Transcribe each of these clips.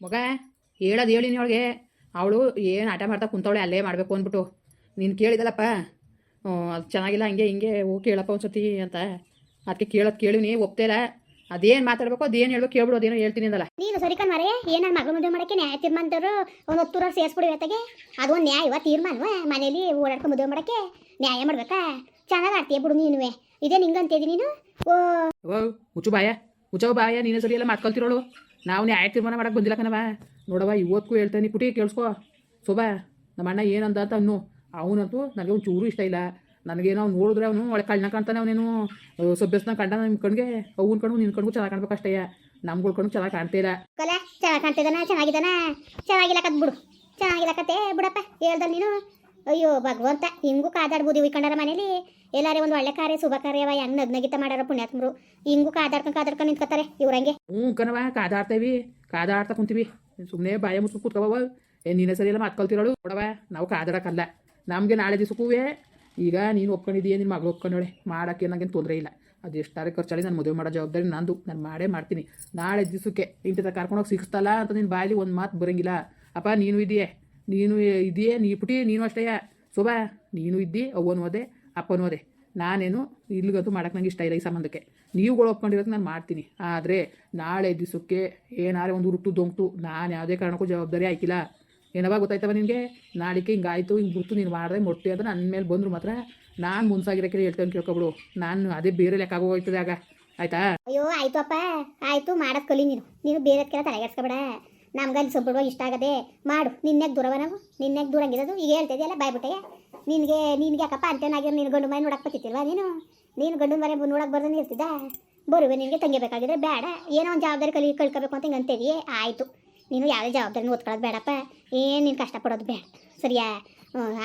ಮಗ ಹೇಳೋದು ಹೇಳಿನಿ ಅವಳಿಗೆ ಅವಳು ಏನು ಆಟ ಮಾಡ್ತಾ ಕುಂತವಳೆ ಅಲ್ಲೇ ಮಾಡಬೇಕು ಅಂದ್ಬಿಟ್ಟು. ನೀನು ಕೇಳಿದಲ್ಲಪ್ಪ. ಅದು ಚೆನ್ನಾಗಿಲ್ಲ ಹಂಗೆ ಹಿಂಗೆ ಹೋಗಿ ಕೇಳಪ್ಪ ಒಂದ್ಸತಿ ಅಂತ. ಅದಕ್ಕೆ ಕೇಳೋದು ಕೇಳಿನಿ ಒಪ್ತೇಲ ಅದೇನು ಮಾತಾಡ್ಬೇಕು ಅದೇನು ಹೇಳ್ಬೇಕು ಕೇಳ್ಬಿಡು ಅದೇನೋ ಹೇಳ್ತೀನಿ ಅಂದಲ್ಲ. ನೀನು ಸರಿ ಕಣ್ ಏನ ಮಗಳು ಮದುವೆ ಮಾಡೋಕ್ಕೆ ನ್ಯಾಯ ತೀರ್ಮಾನದವರು ಒಂದು ಹತ್ತು ವರ್ಷ ಸೇರಿಸ್ಬಿಡಿ ಇವತ್ತಿಗೆ. ಅದು ಒಂದು ನ್ಯಾಯವ ತೀರ್ಮಾನವ ಮನೇಲಿ ಓಡಾಡ್ಕೊಂಡು ಮದುವೆ ಮಾಡಕ್ಕೆ ನ್ಯಾಯ ಮಾಡ್ಬೇಕಾ? ಚೆನ್ನಾಗಿ ಆಡ್ತೀಯ ಬಿಡು ನೀನುವೆ. ಇದೇ ನಿಂಗಂತಿದ್ದಿ ನೀನು? ಓ. ಓ ಹುಚ್ಚು ಬಾಯ ಹುಚ್ಚವ ಬಾಯ ನೀನು ಸರಿ ಎಲ್ಲ ಮಾತ್ಕೊಳ್ತಿರೋಳು ನಾವು ನ್ಯಾಯ ತೀರ್ಮಾನ ಮಾಡಕ್ಕೆ ಬಂದಿಲ್ಲ ಕಣವ ನೋಡವ ಇವತ್ತಿಗೂ ಹೇಳ್ತಾನೆ ಪುಟಿ ಕೇಳಿಸ್ಕೊ. ಶೋಭಾ ನಮ್ಮ ಅಣ್ಣ ಏನಂದ ಅಂತ ಅವನು ಅವನಂತೂ ನನಗೆ ಒಂದು ಚೂರು ಇಷ್ಟ ಇಲ್ಲ. ನನಗೇನೋ ಅವ್ನು ನೋಡಿದ್ರೆ ಅವನು ಒಳ್ಳೆ ಕಳ್ಳನ ಕಾಣ್ತಾನೆ ಅವನೇನು. ಸಭ್ಯಸ್ನ ಕಂಡ ನಿಮ್ಮ ಕಣ್ಗೆ, ಅವ್ನ ಕಣ್ಣು ನಿನ್ನ ಕಣ್ಗೂ ಚೆನ್ನಾಗಿ ಕಾಣ್ಬೇಕು ಅಷ್ಟೇ. ನಮ್ಗಳ ಕಣ್ಣು ಚೆನ್ನಾಗಿ ಕಾಣ್ತಿಲ್ಲ ಚೆನ್ನಾಗಿ ಕಾಣ್ತಿದ್ದಾನ, ಚೆನ್ನಾಗಿದ್ದಾನ. ಚೆನ್ನಾಗಿಲ್ಲಕತ್ ಬಿಡು. ಚೆನ್ನಾಗಿಲ್ಲಕತ್ತೆ ಬಿಡಪ್ಪ ಹೇಳ್ದ ನೀನು. ಅಯ್ಯೋ, ಭಗವಂತ ಹಿಂಗೂ ಕಾದಾಡ್ಬೋದು ಉಯ್ಕೊಂಡಾರ ಮನೇಲಿ? ಎಲ್ಲಾರೇ ಒಂದು ಒಳ್ಳೆ ಕಾರ್ಯ, ಶುಭ ಕಾರ್ಯವ ಹೆಂಗ್ ನಗ್ನಗಿತ ಮಾಡಾರ ಪುಣ್ಯಾತ್ಮರು. ಹಿಂಗೂ ಕಾದಾಡ್ಕೊಂಡು ಕಾದಾಡ್ಕೊಂಡು ನಿಂತ್ಕೊತಾರೆ ಇವ್ರಂಗೆ ಹ್ಞೂ ಕಣವ ಕಾದಾಡ್ತೇವಿ, ಕಾದಾಡ್ತಾ ಕುಂತೀವಿ. ಸುಮ್ಮನೆ ಬಾಯ ಮುಚ್ಕೊಂಡು ಕೂತ್ಕೋವ ಏ, ನೀನೇ ಸರಿ ಎಲ್ಲ ಮಾತ್ಕೊಳ್ತಿರೋಳು ನೋಡವ ನಾವು ಕಾದಾಡಕ್ಕಲ್ಲ ನಮಗೆ ನಾಳೆ ದಿವಸಕ್ಕೂವೇ. ಈಗ ನೀನು ಒಪ್ಕೊಂಡಿದ್ದೀಯ ನಿನ್ನ ಮಗಳು ಒಪ್ಕೊಂಡೋಳೆ ಮಾಡಕ್ಕೆ ನನಗೇನು ತೊಂದರೆ ಇಲ್ಲ. ಅದು ಎಷ್ಟಾರೆ ಖರ್ಚಾಳಿ, ನಾನು ಮದುವೆ ಮಾಡೋ ಜವಾಬ್ದಾರಿ ನಂದು. ನಾನು ಮಾಡೇ ಮಾಡ್ತೀನಿ. ನಾಳೆ ದಿವಸಕ್ಕೆ, ಇಂಥ ಕರ್ಕೊಂಡೋಗಿ ಸಿಗಿಸ್ತಲ್ಲ ಅಂತ ನಿನ್ನ ಬಾಯಲ್ಲಿ ಒಂದು ಮಾತು ಬರೋಂಗಿಲ್ಲ. ಅಪ್ಪ, ನೀನು ಇದೆಯೇ? ನೀನು ಇದೆಯೇ ನೀ ಪುಟಿ ನೀನು ಅಷ್ಟೇ. ಶೋಭಾ, ನೀನು ಇದ್ದಿ, ಅವ್ವನು ಓದೆ ಅಪ್ಪನೂ ಓದೆ ನಾನೇನು ಇಲ್ಲಿಗಂತೂ ಮಾಡಕ್ಕೆ ನಂಗೆ ಇಷ್ಟ ಇಲ್ಲ ಈ ಸಂಬಂಧಕ್ಕೆ. ನೀವುಗಳು ಒಪ್ಕೊಂಡಿರೋದು ನಾನು ಮಾಡ್ತೀನಿ. ಆದರೆ ನಾಳೆ ದಿವಸಕ್ಕೆ ಏನಾರೇ ಒಂದು ಉರುಟು ದೊಂಕ್ತು ನಾನು ಯಾವುದೇ ಕಾರಣಕ್ಕೂ ಜವಾಬ್ದಾರಿ ಆಯ್ಕಿಲ್ಲ ಏನವ ಗೊತ್ತಾಯ್ತವ ನಿನಗೆ? ನಾಳಿಕೆ ಹಿಂಗಾಯ್ತು ಹಿಂಗೆ ಗುರ್ತು ನೀನು ಮಾಡಿದೆ ಮೊಟ್ಟೆ ಅಂತ ನನ್ನ ಮೇಲೆ ಬಂದರು ಮಾತ್ರ ನಾನು ಮುನ್ಸಾಗಿರೋಕೆ ಹೇಳ್ತೇನೆ ಕೇಳ್ಕೊಬಿಡು. ನಾನು ಅದೇ ಬೇರೆ ಲೆಕ್ಕ ಆಗೋಗ್ತದೆ ಆಗ. ಆಯ್ತಾ? ಅಯ್ಯೋ ಆಯ್ತು ಅಪ್ಪ ಆಯ್ತು, ಮಾಡೋದ್ ಕಲಿ ನೀನು. ನೀನು ಬೇರೆದ್ಕೆಲ್ಲ ತಲೆಗೆಡ್ಸ್ಕೊಬೇಡ. ನಮ್ಗಲ್ಲಿ ಸಂಪೂರ್ಣವಾಗಿ ಇಷ್ಟ ಆಗದೆ ಮಾಡು. ನಿನ್ನೆಗೆ ದೂರವ ನಾವು? ನಿನ್ನೆಗೆ ದೂರ ಹಂಗಿರೋದು ಈಗ ಹೇಳ್ತಿದ್ಯಲ್ಲ ಬಾಯ್ಬಿಟ್ಟೆ ನಿನಗೆ, ನಿನ್ಗೆ ಯಾಕಪ್ಪ ಅಂತೇನಾಗಿರೋ ನೀನು ಗಂಡು ಮನೆ ನೋಡಕ್ಕೆ ಬರ್ತಿತ್ತಿಲ್ವಾ ನೀನು? ನೀನು ಗಂಡು ಮನೆ ನೋಡಕ್ಕೆ ಬರ್ದಂಗೆ ಇರ್ತಿದ್ದ? ಬರುವೆ ನಿನಗೆ ತಂಗಿಬೇಕಾಗಿದ್ರೆ ಬೇಡ. ಏನೋ ಒಂದು ಜವಾಬ್ದಾರಿ ಕಲಿ, ಕಳ್ಕೊಬೇಕು ಅಂತ ಹಿಂಗೆ ಅಂತೀವಿ ಆಯಿತು. ನೀನು ಯಾವುದೇ ಜವಾಬ್ದಾರಿ ಓದ್ಕೊಳ್ಳೋದು ಬೇಡಪ್ಪ. ಏನು ನೀನು ಕಷ್ಟಪಡೋದು ಬೇಡ. ಸರಿಯಾ?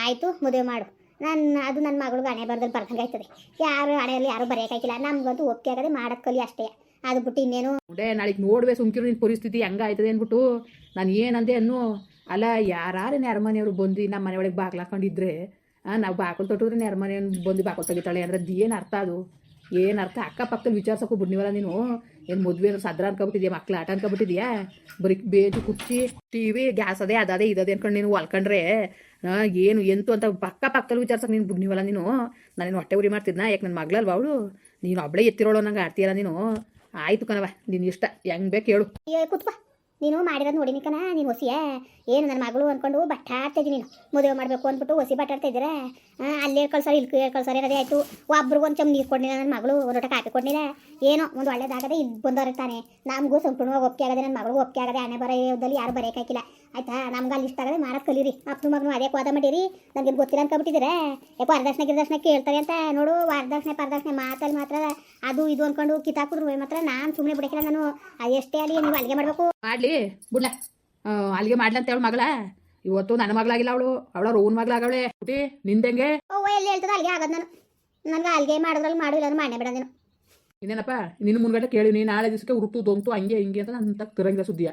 ಆಯಿತು, ಮದುವೆ ಮಾಡು. ನಾನು, ಅದು ನನ್ನ ಮಗಳಿಗೆ ಹಣೆ ಬರ್ದಲ್ಲಿ ಬರ್ದಂಗೆ ಆಯ್ತದೆ. ಯಾರು ಹಣೆಯಲ್ಲಿ ಯಾರು ಬರೆಯೋಕ್ಕಾಗಿಲ್ಲ ನಮ್ಗಂತೂ ಒಪ್ಪಿಗೆ ಆಗದೆ ಮಾಡೋದು ಕಲಿ ಅಷ್ಟೇ. ಅದು ಬಿಟ್ಟು ಇನ್ನೇನು? ನೋಡೇ, ನಾಳೆಗೆ ನೋಡುವೆ ಸುಮ್ಕಿರು ನಿನ್ನ ಪರಿಸ್ಥಿತಿ, ಹೆಂಗಾಯ್ತದೆ ಅಂದ್ಬಿಟ್ಟು ನಾನು ಏನಂದೆ ಅನ್ನು, ಅಲ್ಲ ಯಾರು ನೆರಮನೆಯವರು ಬಂದು ನಮ್ಮ ಮನೆ ಒಳಗೆ ಬಾಗ್ಲು ಹಾಕೊಂಡಿದ್ರೆ ನಾವು ಬಾಕಲು ತೊಟ್ಟಿದ್ರೆ ನೆರಮನೆ ಬಂದು ಬಾಕಲು ತೆಗಿತಾಳೆ, ಅಂದ್ರೆ ಅದು ಏನು ಅರ್ಥ ಅದು? ಏನು ಅರ್ಥ? ಅಕ್ಕಪಕ್ಕದಲ್ಲಿ ವಿಚಾರಿಸೋಕು ಬಿಡ್ನಿವಲ್ಲ ನೀನು? ಏನು ಮದುವೆ ಸದ್ರ ಅನ್ಕೊಬಿಟ್ಟಿದ್ಯಾ, ಮಕ್ಳು ಆಟ ಅನ್ಕೊಬಿಟ್ಟಿದ್ಯಾ? ಬರೀ ಬೇಜು ಕುಚ್ಚಿ ಟಿ ವಿ ಗ್ಯಾಸ್ ಅದೇ ಅದೇ ಇದೇ ಅನ್ಕೊಂಡು ನೀನು ಹೊಲ್ಕೊಂಡ್ರೆ ಏನು, ಎಂತು ಅಂತ ಪಕ್ಕ ಪಕ್ಕದಲ್ಲಿ ವಿಚಾರ್ಸಕ್ಕೆ ನೀನು ಬಿಡ್ನಿವಲ್ಲ ನೀನು? ನಾನು ಹೊಟ್ಟೆ ಉರಿ ಮಾಡ್ತಿದ್ನ? ಯಾಕೆ ನನ್ನ ಮಗಳಲ್ವ ಅವಳು? ನೀನು ಒಬ್ಬಳೇ ಎತ್ತಿರೋಳು ನಂಗೆ ಆಡ್ತೀಯಲ್ಲ ನೀನು? ಆಯ್ತು ಕಣವ ನಿನ್ನ ಇಷ್ಟ. ಹೆಂಗ್ ಬೇಕು ಹೇಳು. ಕೂತ್ಪ ನೀನು ಮಾಡಿರೋದು ನೋಡಿ ನಿಕ್ಕನ ನೀನು ಹೊಸಿಯ ಏನು ನನ್ನ ಮಗಳು ಅಂದ್ಕೊಂಡು ಬಟ್ಟಾಡ್ತಾ ಇದ್ದೀನಿ ನೀನು. ಮದುವೆ ಮಾಡಬೇಕು ಅಂದ್ಬಿಟ್ಟು ಹೊಸಿ ಬಟ್ಟಾಡ್ತಾ ಅಲ್ಲಿ ಅಲ್ಲೇ ಕಳ್ಸಾರಿ ಇಲ್ಲಿ ಕಳ್ಸಾರಿ ಅದೇ ಆಯಿತು. ಒಬ್ರಿಗೂ ಒಂದು ಚಮ್ ನೀರು ಕೊಡಲಿಲ್ಲ ನನ್ನ ಮಗಳು, ಒಂದು ಲೋಟ ಕಾಫಿ ಕೊಡಲಿಲ್ಲ. ಏನೋ, ಒಂದು ಒಳ್ಳೇದಾಗದೆ ಇಲ್ಲಿ ಬಂದವರಿರ್ತಾನೆ ತಾನೆ ನಮಗೂ ಸಂಪೂರ್ಣವಾಗಿ ಒಪ್ಪಿಗೆ ಆಗದೆ ನನ್ನ ಮಗಳಿಗೂ ಒಪ್ಪಿಗೆ ಆಗದೆ ಹಣೆ ಬರೋದಲ್ಲಿ ಯಾರು ಬರೆಯಕ್ಕಾಗಿಲ್ಲ ಆಯ್ತಾ? ನಮ್ಗೆ ಅಲ್ಲಿ ಇಷ್ಟ ಆಗದೆ ಮಾಡೋದು ಕಲೀರಿ. ಅಪ್ಪನ ಮಗನು ಅದೇ ವಾದ ಮಾಡಿರಿ. ನನಗೆ ಗೊತ್ತಿಲ್ಲ ಅನ್ಕೊಬಿಟ್ಟಿದ್ದೀರಾ ಯಾಕೋ ವರದಕ್ಷಿಣೆ, ಗಿರದಕ್ಷಿಣೆ ಕೇಳ್ತಾರೆ ಅಂತ ನೋಡು. ವರದಕ್ಷಿಣೆ, ಪರದಕ್ಷಿಣೆ ಮಾತಲ್ಲಿ ಮಾತ್ರ ಅದು ಇದು ಅನ್ಕೊಂಡು ಕಿತ್ತಾಕಿದ್ರು ಮಾತ್ರ ನಾನು ಸುಮ್ಮನೆ ಬಿಡಕ್ಕಿಲ್ಲ ನಾನು. ಎಷ್ಟೇ ಅಲ್ಲಿ ನೀವು ಅಲ್ಲಿಗೆ ಮಾಡಬೇಕು. ಮಾಡ್ಲಿ. ಬಿಡ್ಲ. ಅಲ್ಲಿಗೆ ಮಾಡ್ಲಿ ಅಂತ ಹೇಳು ಮಗಳ. ಇವತ್ತು ನನ್ನ ಮಗಳಾಗಿಲ್ಲ ಅವಳು. ಅವಳ ರೋನ್ ಮಗಳಾಗವಳೆ. ಹುಟ್ಟಿ ನಿಂದೆಂಗೆ? ಅವ್ವ ಎಲ್ಲಿ ಹೇಳ್ತದ ಅಲ್ಲಿಗೆ ಆಗದ್ ನಾನು. ನನಗೆ ಅಲ್ಲಿಗೆ ಮಾಡೋದ್ರಲ್ಲಿ ಮಾಡಿಲ್ಲ ಅಂದ್ರೆ ಮಾಡೇ ಬಿಡ ನೀನು. ಇನ್ನೇನಪ್ಪ ನಿನ್ನ ಮುನ್ಗಡೆ ನೀನು ನಾಳೆ ದಿವಸಕ್ಕೆ ಉರುಟು ದೊಂತು ಹಂಗೆ ಹಿಂಗೆ ಅಂತ ನನ್ನ ತಿರಂಗಿಲ್ಲ ಸುದ್ದಿಯ.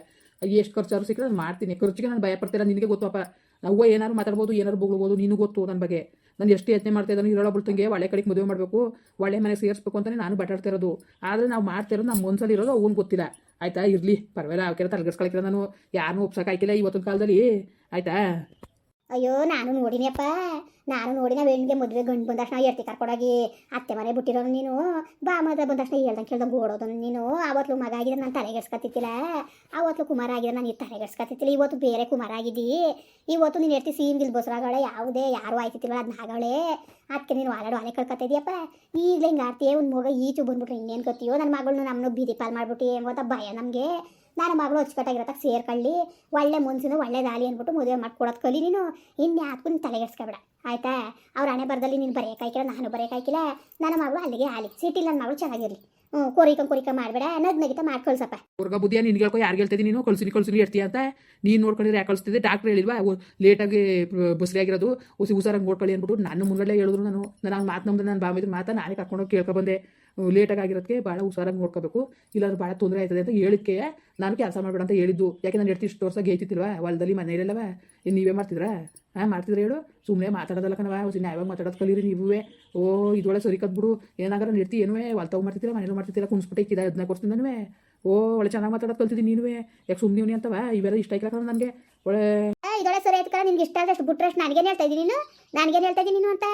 ಎಷ್ಟು ಖರ್ಚಾದ್ರು ಸಿಕ್ಕರೆ ನಾನು ಮಾಡ್ತೀನಿ. ಖರ್ಚಿಗೆ ನಾನು ಭಯ ಪಡ್ತೀರಾ ನಿನಗೆ ಗೊತ್ತಪ್ಪ ನಾವು ಏನಾದ್ರು ಮಾತಾಡ್ಬೋದು, ಏನಾದ್ರು ಬೋಗ್ಬೋದು ನೀನು ಗೊತ್ತು ನನ್ನ ಬಗ್ಗೆ. ನಾನು ಎಷ್ಟು ಯತ್ನೆ ಮಾಡ್ತಾ ಇದ್ದಾನೆ, ಇರೋಳ ಬಿಡ್ತಂಗೆ ಒಳ್ಳೆ ಕಡೆಗೆ ಮದುವೆ ಮಾಡಬೇಕು, ಒಳ್ಳೆ ಮನೆಗೆ ಸೇರಿಸ್ಬೇಕು ಅಂತಲೇ ನಾನು ಬಟಾಡ್ತಿರೋದು ಆದರೆ ನಾವು ಮಾಡ್ತಿರೋದು ನಮ್ಮ ಮನ್ಸಲ್ಲಿ ಇರೋದು ಅವ್ನು ಗೊತ್ತಿಲ್ಲ. ಆಯ್ತಾ? ಇರಲಿ, ಪರವಾಗಿಲ್ಲ ಅವಕ್ಕೆಲ್ಲ ತಲೆಗೆಡ್ಸ್ಕೊಳಕ್ಕಿಲ್ಲ ನಾನು. ಯಾರನ್ನೂ ಒಪ್ಸೋಕ್ಕಾಯ್ಕಿಲ್ಲ ಇವತ್ತಿನ ಕಾಲದಲ್ಲಿ. ಆಯ್ತಾ? ಅಯ್ಯೋ, ನಾನು ನೋಡಿನಪ್ಪ ನಾನು ನೋಡಿನ ನಾವು ಹೆಣ್ಣಿಗೆ ಮದುವೆ ಗಂಡು ಬಂದ ತಕ್ಷಣ ಎರ್ತಿ ಕರ್ಕೊಡೋಗಿ, ಅತ್ತೆ ಮನೆ ಬಿಟ್ಟಿರೋನು ನೀನು. ಬಾ ಮದ ಬಂದ ತಕ್ಷಣ ಹೇಳ್ದಂಗೆ ಕೇಳ್ದಂಗೆ ಓಡೋದು ನೀನು. ಆವತ್ತು ಮಗ ಆಗಿದ್ರೆ ನಾನು ತಲೆಗೆಡ್ಸ್ಕೊತಿತ್ತಿಲ್ಲ ಆವತ್ತು ಕುಮಾರ ಆಗಿದ್ರೆ ನಾನು ಈ ತಲೆಗೆಡ್ಸ್ಕೊತಿತ್ತಿಲ್ಲ ಇವತ್ತು ಬೇರೆ ಕುಮಾರ ಆಗಿದ್ದಿ. ಇವತ್ತು ನೀನು ಎರ್ತಿ ಸೀಮ್ಗಿಲ್ ಬಸ್ರಾಗಳೆ, ಯಾವುದೇ, ಯಾರು ಆಯ್ತಿತ್ತಿಲ್ಲ ಅದನ್ನ ಹಾಗಳೆ. ಅದಕ್ಕೆ ನೀನು ವಾಲಾಡು ಆಲೆ ಕಳ್ಕೊತಿದ್ಯಪ್ಪ ಈಗಲೇ ಹಿಂಗೆ ಆಡ್ತೀಯ ಒಂದು ಮಗ ಈಚು ಬಂದ್ಬಿಟ್ರೆ ಇನ್ನೇನು ಕತ್ತಿಯೋ ನನ್ನ ಮಗಳನ್ನ ನಮ್ಮನ್ನು ಬೀದಿ ಪಾಲ್ ಮಾಡ್ಬಿಟ್ಟು ಏನು ಗೊತ್ತಾ ಭಯ ನಮಗೆ. ನನ್ನ ಮಗಳು ಅಚ್ಚುಕಟ್ಟಾಗಿರತ್ತಾಗ ಸೇರ್ಕೊಳ್ಳಿ ಒಳ್ಳೆ ಮನ್ಸಿನ ಒಳ್ಳೆ ದಾಳಿ ಅಂದ್ಬಿಟ್ಟು ಮದುವೆ ಮಾಡ್ಕೊಡೋದು ಕಲಿ ನೀನು. ಇನ್ಯಾಕೂ ನೀನು ತಲೆಗೆಡ್ಸ್ಕೊಬೇಡ ಆಯ್ತಾ? ಅವ್ರ ಹಣೆ ಬರದಲ್ಲಿ ನೀನು ಬರೆಯೋಕ್ಕಾಯ್ಕಿಲ್ಲ ನಾನು ಬರೆಯೋಕ್ಕಾಯ್ಕಿಲ್ಲ ನನ್ನ ಮಗಳು ಅಲ್ಲಿಗೆ ಹಾಲಿ. ಸಿಟಿಲಿ ನನ್ನ ಮಗಳು ಚೆನ್ನಾಗಿರಲಿ. ಹ್ಞೂ ಕೋರಿಕ ಕೋರಿಕ ಮಾಡಬೇಡ. ನಗ್ ನಗಿತ ಮಾಡಿ ಕಳ್ಸಪ್ಪ ಹುರ್ಗ ಬುದ್ಧಿಯ ನಿನ್ಗೆ ಹೇಳ್ಕೊ ಯಾರು ಹೇಳ್ತಿದ್ದೀನಿ ನೀನು? ಕಳ್ಸಿನಿ ಕಳ್ಸಿನಿ ಇರ್ತೀಯ ಅಂತ. ನೀನು ನೋಡ್ಕೊಂಡಿದ್ರೆ ಯಾಕೆ ಕಳಿಸ್ತಿದ್ದೆ. ಡಾಕ್ಟ್ರ್ ಹೇಳಿಲ್ವಾ ಲೇಟಾಗಿ ಬಸ್ರಿಯಾಗಿರೋದು ಹುಸಿ ಹುಷಾರಾಗಿ ನೋಡ್ಕೊಳ್ಳಿ ಅಂದ್ಬಿಟ್ಟು ನಾನು ಮುಂದೆ ಹೇಳಿದ್ರು ನಾನು. ನಾನು ಮಾತು ನಂಬಿದ್ರೆ ನಾನು ಬಾಮಿದ್ರು ಮಾತಾ ನಾನೇ ಕರ್ಕೊಂಡೋಗಿ ಕೇಳ್ಕೊಬಂದೆ ಲೇಟಾಗಿ ಆಗಿರೋದಕ್ಕೆ ಭಾಳ ಹುಷಾರಾಗಿ ನೋಡ್ಕೋಬೇಕು. ಇಲ್ಲಾಂದ್ರೆ ಭಾಳ ತೊಂದರೆ ಆಯ್ತದೆ ಅಂತ ಹೇಳಿಕೆ ನಾನು ಕೆಲಸ ಮಾಡಬೇಡ ಅಂತ ಹೇಳಿದ್ದು. ಯಾಕೆ ನಾನು ಎಷ್ಟು ಇಷ್ಟು ವರ್ಷ ಗೇಯ್ತಿತ್ತಿಲ್ವಾ ಹೊಲದಲ್ಲಿ ಮನೆಯಲ್ಲವ ಇನ್ನು ನೀವೇ ಮಾಡ್ತಿದ್ರಾ? ಹಾಂ, ಮಾಡ್ತಿದ್ರೆ ಹೇಳು. ಸುಮ್ಮನೆ ಮಾತಾಡೋದಲ್ಲ ಕಣವ ಹುಸಿ ಯಾವಾಗ ಮಾತಾಡೋದು ಕಲೀರಿ ನೀವೇ ಓ ಇದೊಳೆ ಸರಿ ಕದ್ಬಿಡು. ಏನಾಗಾರ ನಿರ್ತಿ ಏನೂ ಹೊಲ್ತಾವು ಮಾಡ್ತಿದ್ದೀರಾ? ಮನೇಲಿ ಮಾಡ್ತಿದ್ದೀರಾ? ಕುಣಿಸ್ಬಿಟ್ಟು ಇಕ್ಕಿದ ಅದನ್ನ ಕೊಡ್ತೀನಿ ಓ, ಒಳ್ಳೆ ಚೆನ್ನಾಗಿ ಮಾತಾಡೋದು ಕಲ್ತಿದ್ದೀನಿ ನೀನುವೇ. ಯಾಕೆ ಸುಮ್ಮನೆ ಅಂತವ? ಇವೆಲ್ಲ ಇಷ್ಟ ಆಯ್ಕಲ್ಲ ನನಗೆ. ಒಳ್ಳೆ ಇದೊಳೆ ಸರಿ ಆಯ್ತು ಕಣ. ನಿನ್ಗೆ ಇಷ್ಟ ಆದಷ್ಟು ಬಿಟ್ರಷ್ಟು ನನಗೇನು ಹೇಳ್ತಾ ಇದ್ದೀನಿ ನೀನು? ನನಗೇನು ಹೇಳ್ತಾ ಇದ್ದೀನಿ ನೀನು ಅಂತ?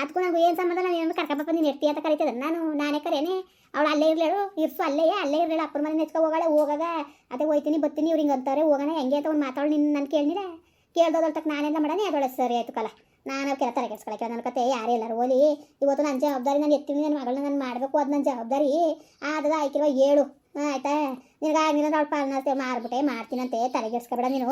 ಅದಕ್ಕೂ ನಂಗೆ ಏನು ಸಂಬಂಧ? ನಾನು ಏನು ಕರ್ಕಪ್ಪ ನೀನು ಎರ್ತಿ ಅಂತ ಕರಿತದ. ನಾನು ನಾನೇ ಕರೇನೆ. ಅವಳು ಅಲ್ಲೇ ಇರ್ಲೇಳು, ಇರ್ಸು ಅಲ್ಲೇ ಅಲ್ಲೇ ಇರಲಿಲ್ಲ ಅಪ್ಪನ ಮನೆ ನೆಚ್ಕೊ ಹೋಗಾಳೆ ಹೋಗಾಗ ಅದೇ ಹೋಯ್ತೀನಿ ಬರ್ತೀನಿ ಇವ್ರು ಹಿಂಗೆ ಅಂತಾರೆ. ಹೋಗೋಣ, ಹೆಂಗೆ ಅಂತ ಒಂದು ಮಾತಾಡು ನಿನ್ನ ನಾನು ಕೇಳಿದ್ರೆ ಕೇಳ್ದೋದ್ರ ತಕ್ಕ ನಾನೆಲ್ಲ ಮಾಡೋಣ ಅದೊಳೆ ಸರಿ ಆಯ್ತು ಕಲ. ನಾನು ಕೆಲ ತಲೆ ಕೆಲ್ಸ್ಕೊಳಕ್ಕೆ ನನ್ನ ಕತೆ ಯಾರೇ ಓಲಿ, ಇವತ್ತು ನನ್ನ ಜವಾಬ್ದಾರಿ ನಾನು ಎತ್ತೀನಿ ನನ್ನ ಮಗಳನ್ನ ನಾನು ಮಾಡಬೇಕು, ಅದು ನನ್ನ ಜವಾಬ್ದಾರಿ. ಆದದ ಆಯ್ಕಿರುವ ಏಳು. ಆಯ್ತಾ? ನಿನಗೆ ಆಗಿನ ಅವಳು ಪಾಲನ ಮಾರ್ಬಿಟ್ಟೆ ಮಾಡ್ತೀನಂತೆ ತಲೆಗೆಡ್ಸ್ಕೊಬೇಡ ನೀನು.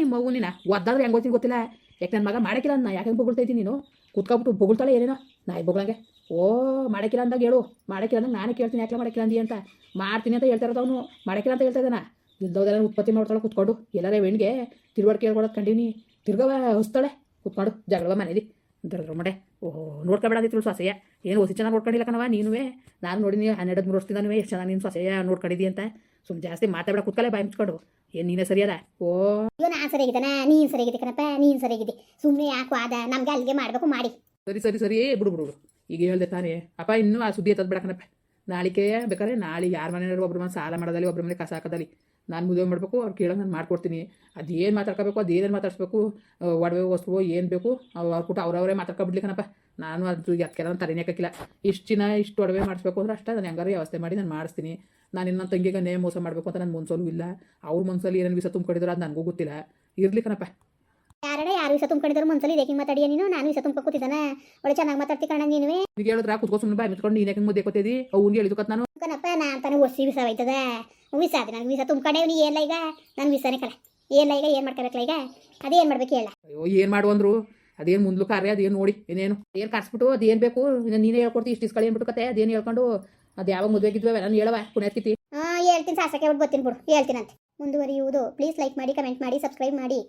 ನಿಮ್ಮ ಮಗು ನೀನು? ಒದ್ದಾದ್ರೆ ಹೆಂಗೆ ಹೋಗ್ತೀನಿ ಗೊತ್ತಿಲ್ಲ. ಯಾಕೆ ನನ್ನ ಮಗ ಮಾಡಕ್ಕಿಲ್ಲ ನಾನು ಯಾಕೆ ಬೊಗಳ್ತಾ ಇದ್ದೀನಿ ನೀನು? ಕುತ್ಕೊಬಿಟ್ಟು ಬೊಗಳ್ತಾಳೆ ಏನೇನೋ. ನಾಯಿ ಬೊಗಳಂಗೆ, ಓ, ಮಾಡಕ್ಕಿಲ್ಲ ಅಂದಾಗ ಹೇಳು. ಮಾಡಕ್ಕಿಲ್ಲ ಅಂದಾಗ ನಾನೇ ಕೇಳ್ತೀನಿ. ಯಾಕೆ ಮಾಡಕ್ಕಿಲ್ಲ ಅಂದಿ ಅಂತ. ಮಾಡ್ತೀನಿ ಅಂತ ಹೇಳ್ತಾ ಇರೋದು ಅವನು. ಮಾಡಕ್ಕಿಲ್ಲ ಅಂತ ಹೇಳ್ತಾ ಇದ್ದಾನೆ. ಇಲ್ದೋದೆಲ್ಲ ಉತ್ಪತ್ತಿ ಮಾಡ್ತಾಳೆ ಕುತ್ಕೊಂಡು. ಎಲ್ಲರೇ ಹೆಣ್ಣಿಗೆ ತಿರುವಳಿಕೆ ಹೇಳ್ಕೊಡೋದು ಕಂಡೀನಿ ತಿರ್ಗವ ಹೊಸ್ತಾಳೆ. ಕುತ್ಕೊಂಡು ಜಗಳವ ಮನೇಲಿ. ದೊಡ್ಡ ಮಡೆ. ಓಹ್ ನೋಡ್ಕೊಬೇಡಾದಿತ್ತು ಸೊಸೆಯ. ಏನು ಹೊಸಿ ಚೆನ್ನಾಗಿ ನೋಡ್ಕೊಂಡಿಲ್ಲ ಕಣವ ನೀನುವೇ. ನಾನು ನೋಡಿನಿ ಹನ್ನೆರಡು ಮೂರು ವರ್ಷದಿಂದನೂ ಎಷ್ಟು ಚೆನ್ನಾಗಿ ನೀನು ಸೊಸೆಯ ನೋಡ್ಕೊಂಡಿದ್ದಿ ಅಂತ. ಸುಮ್ಮ ಜಾಸ್ತಿ ಮಾತಾಡಬೇಡ ಕುತ್ಕಲೆ ಬಾಯಿ ಮುಚ್ಕೊಂಡು. ಏನು ನೀನೇ ಸರಿಯಲ್ಲ ಓ. ಅಯ್ಯೋ ನಾನು ಸರಿಯಾಗಿದ್ದಾನ ನೀನು ಸರಿಯಾಗಿದೆ ಕಣಪ್ಪ ನೀನು ಸರಿಯಾಗಿದೆ ಸುಮ್ಮನೆ ಯಾಕೋ ಆದ ನಮ್ಗೆ ಅಲ್ಲಿಗೆ ಮಾಡಬೇಕು ಮಾಡಿ. ಸರಿ ಸರಿ ಸರಿ ಬಿಡು ಬಿಡು ಬಿಡು. ಈಗ ಹೇಳ್ದೆ ತಾನೇ. ಅಪ್ಪ ಇನ್ನೂ ಆ ಸುದ್ದಿ ಎತ್ತದ್ ಬಿಡಕನಪ್ಪ ನಾಳಿಕೆ ಬೇಕಾದ್ರೆ ನಾಳೆ ಯಾರ ಮನೆಯವರು ಒಬ್ರು ಮನೆ ಸಾಲ ಮಾಡೋದಲ್ಲಿ ಒಬ್ರ ಮನೆ ಕಸ ಹಾಕೋದಲ್ಲಿ. ನಾನು ಮದುವೆ ಮಾಡಬೇಕು, ಅವ್ರು ಕೇಳೋಂಗೆ ನಾನು ಮಾಡ್ಕೊಡ್ತೀನಿ. ಅದೇನು ಮಾತಾಡ್ಕೋಬೇಕು ಅದೇನೇನು ಮಾತಾಡಿಸ್ಬೇಕು ಒಡವೆ ವಸ್ತು ಏನು ಬೇಕು ಅವ್ರ ಕೂಟ ಅವ್ರವರೇ ಮಾತಾಡ್ಕೊಬಿಡ್ಲಿಕ್ಕನಪ್ಪ. ನಾನು ಅದು ಯಾಕೆ ನಾನು ತಲೆನೇ ಹಾಕಿಲ್ಲ ಇಷ್ಟು ಚಿನ್ನ ಇಷ್ಟು ಒಡವೆ ಮಾಡಿಸ್ಬೇಕು ಅಂದ್ರೆ ಅಷ್ಟೇ, ನಾನು ಹೆಂಗಾರು ವ್ಯವಸ್ಥೆ ಮಾಡಿ ನಾನು ಮಾಡಿಸ್ತೀನಿ. ನಾನು ಇನ್ನೊಂದು ತಂಗಿಗೆ ನೇ ಮೋಸ ಮಾಡಬೇಕು ಅಂತ ನನ್ನ ಮನ್ಸಲ್ಲೂ ಇಲ್ಲ. ಅವ್ರ ಮನ್ಸಲ್ಲಿ ಏನೇನು ವಿಷ ತುಂಬ್ಕೊಂಡಿದ್ರು ಅದು ನನಗೂ ಗೊತ್ತಿಲ್ಲ. ಇರಲಿ ಕಣಪ್ಪ ಯಾರಡ? ಯಾರು ವಿಷ ತುಂಬ್ಕೊಂಡಿದ್ರು ಮನ್ಸಲ್ಲಿ ಇದೇಕಿಂಗ್ ಮಾತಾಡಿಯ ನೀನು? ನಾನು ವಿಷ ತುಂಬ ಕೂತಿದ್ದಾನ? ಒಳ್ಳೆ ಚೆನ್ನಾಗಿ ಮಾತಾಡ್ತಿ ಕಣ ನೀನೇ. ಈಗ ಹೇಳಿದ್ರ ಕೂತ್ಕೊ ಸುಮ್ಮನೆ ಬಾಯಿ ಮುಚ್ಕೊಂಡು ನೀನು ಯಾಕೆ ಮುದ್ದೆ ಕೊತ್ತಿದ್ದಿ ಅವ್ನಿಗೆ ಹೇಳಿದ್ದು ಕತ್ ನಾನು. ಕಣಪ್ಪ ನಾನು ತಾನೇ ಒಸಿ ವಿಷ ಹೋಯ್ತದ. ವಿಷ ಅದು ನನಗೆ ವಿಷ ತುಂಬ್ಕೊಂಡೆ ನೀ ಏನಿಲ್ಲ ಈಗ ನಾನು ವಿಷನೇ ಕಲ ಏನಿಲ್ಲ ಈಗ ಏನು ಮಾಡ್ಕೋಬೇಕಲ್ಲ ಈಗ ಅದೇ ಏನು ಮಾಡ್ಬೇಕು ಹೇಳ. ಅಯ್ಯೋ ಏನು ಮಾಡು ಅಂದ್ರು? ಅದೇನು ಮುಂದ್ಲು ಕಾರ್ಯ ಅದೇನು ನೋಡಿ ಏನೇನು? ಏನು ಕರ್ಸ್ಬಿಟ್ಟು ಅದೇನು ಬೇಕು? ನೀನೇ ಹೇಳ್ಕೊಡ್ತಿ ಇಷ್ಟು ಇಸ್ಕಳಿ ಅಂದ್ಬಿಟ್ಟು ಕತೆ ಅದೇನು ಹೇಳ್ಕೊಂಡು? ಅದು ಯಾವಾಗ ಮದುವೆ ಆಗಿದ್ವಿ ನಾನು ಹೇಳವ ಪುಣ್ಯಾತ್ಕಿತಿ ಹಾಂ ಹೇಳ್ತೀನಿ ಸಾಸಕ್ಕೆ ಬಿಟ್ಟು ಬರ್ತೀನಿ ಬಿಡು. ಹೇಳ್ತೀನಂತೆ. ಮುಂದುವರಿಯುವುದು. ಪ್ಲೀಸ್ ಲೈಕ್ ಮಾಡಿ ಕಮೆಂಟ್ ಮಾಡಿ ಸಬ್ಸ್ಕ್ರೈಬ್ ಮಾಡಿ.